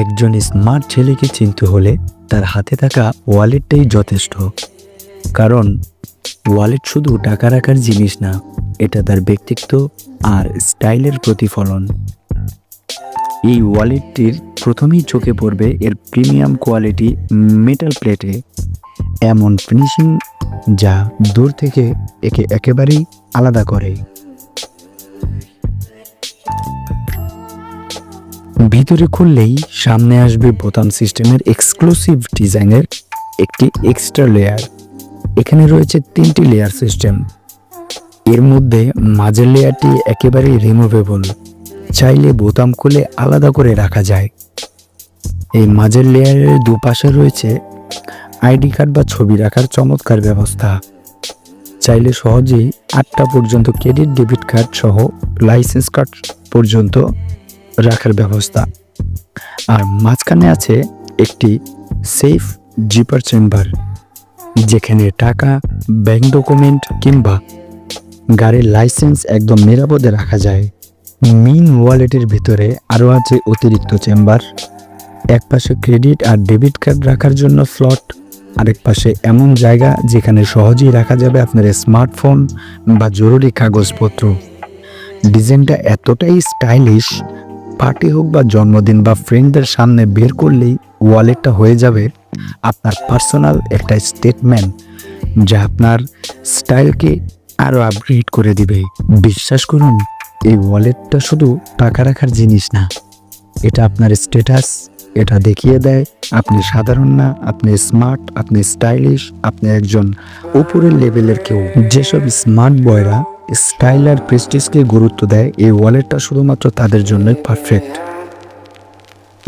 একজন স্মার্ট ছেলেকে চিনতে হলে তার হাতে থাকা ওয়ালেটটাই যথেষ্ট। কারণ ওয়ালেট শুধু টাকা রাখার জিনিস না, এটা তার ব্যক্তিত্ব আর স্টাইলের প্রতিফলন। এই ওয়ালেটটির প্রথমেই চোখে পড়বে এর প্রিমিয়াম কোয়ালিটি মেটাল প্লেটে। এমন ফিনিশিং যা দূর থেকে একে একেবারেই আলাদা করে। ভিতরে খুললেই সামনে আসবে বোতাম সিস্টেমের এক্সক্লুসিভ ডিজাইনের একটি এক্সট্রা লেয়ার। এখানে রয়েছে তিনটি লেয়ার সিস্টেম। এর মধ্যে মাঝের লেয়ারটি একেবারেই রিমুভেবল চাইলে বোতাম খুলে আলাদা করে রাখা যায়। এই মাঝের লেয়ারের দুপাশে রয়েছে আইডি কার্ড বা ছবি রাখার চমৎকার ব্যবস্থা। চাইলে সহজেই আটটা পর্যন্ত ক্রেডিট, ডেবিট কার্ড সহ লাইসেন্স কার্ড পর্যন্ত রাখার ব্যবস্থা। আর মাঝখানে আছে একটি সেফ জিপার চেম্বার যেখানে টাকা ব্যাংক ডকুমেন্ট কিংবা গাড়ির লাইসেন্স একদম নিরাপদে রাখা যায়। মেইন ওয়ালেটের ভিতরে আরও আছে অতিরিক্ত চেম্বার এক পাশে ক্রেডিট আর ডেবিট কার্ড রাখার জন্য স্লট আরেক পাশে এমন জায়গা যেখানে সহজেই রাখা যাবে আপনার স্মার্টফোন বা জরুরি কাগজপত্র। ডিজাইনটা এতটাই স্টাইলিশ পার্টি হোক বা জন্মদিন বা ফ্রেন্ডদের সামনে বের করলেই ওয়ালেটটা হয়ে যাবে আপনার পার্সোনাল একটা স্টেটমেন্ট যা আপনার স্টাইলকে আরও আপগ্রেড করে দিবে। বিশ্বাস করুন, এই ওয়ালেটটা শুধু টাকা রাখার জিনিস না, এটা আপনার স্ট্যাটাস এটা দেখিয়ে দেয়, আপনি সাধারণ না, আপনি স্মার্ট আপনি স্টাইলিশ আপনি একজন উপরের লেভেলের কেউ। যেসব স্মার্ট বয়রা স্টাইল আর প্রেস্টিজকে গুরুত্ব দেয়, এই ওয়ালেটটা শুধুমাত্র তাদের জন্যই পারফেক্ট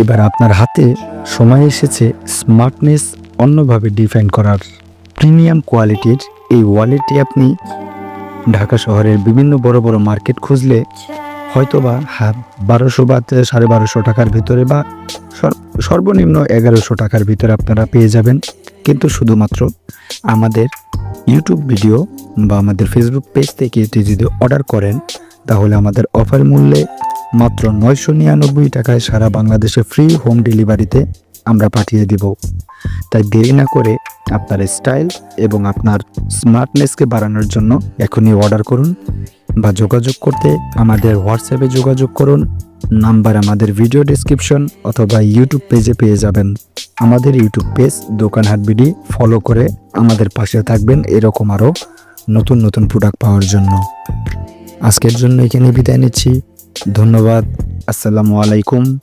এবার আপনার হাতে সময় এসেছে স্মার্টনেস অন্যভাবে ডিফাইন করার। প্রিমিয়াম কোয়ালিটির এই ওয়ালেটটি আপনি ঢাকা শহরের বিভিন্ন বড় বড় মার্কেট খুঁজলে হয়তোবা হ্যাঁ বারোশো বা সাড়ে বারোশো টাকার ভিতরে বা সর- সর্বনিম্ন এগারোশো টাকার ভিতরে আপনারা পেয়ে যাবেন। কিন্তু শুধুমাত্র আমাদের ইউটিউব ভিডিও বা আমাদের ফেসবুক পেজ থেকে এটি যদি অর্ডার করেন, তাহলে আমাদের অফার মূল্যে মাত্র নয়শো নিরানব্বই টাকায় সারা বাংলাদেশে ফ্রি হোম ডেলিভারিতে আমরা পাঠিয়ে দিব। তাই দেরি না করে আপনার স্টাইল এবং আপনার স্মার্টনেসকে বাড়ানোর জন্য এখনই অর্ডার করুন বা যোগাযোগ করতে আমাদের হোয়াটসঅ্যাপে যোগাযোগ করুন, নাম্বার আমাদের ভিডিও ডেসক্রিপশন অথবা ইউটিউব পেজে পেয়ে যাবেন। আমাদের ইউটিউব পেজ দোকান হাটবিডি ফলো করে আমাদের পাশে থাকবেন, এরকম আরও নতুন নতুন প্রোডাক্ট পাওয়ার জন্য। আজকের জন্য এখানে বিদায় নিচ্ছি। ধন্যবাদ। আসসালামু আলাইকুম।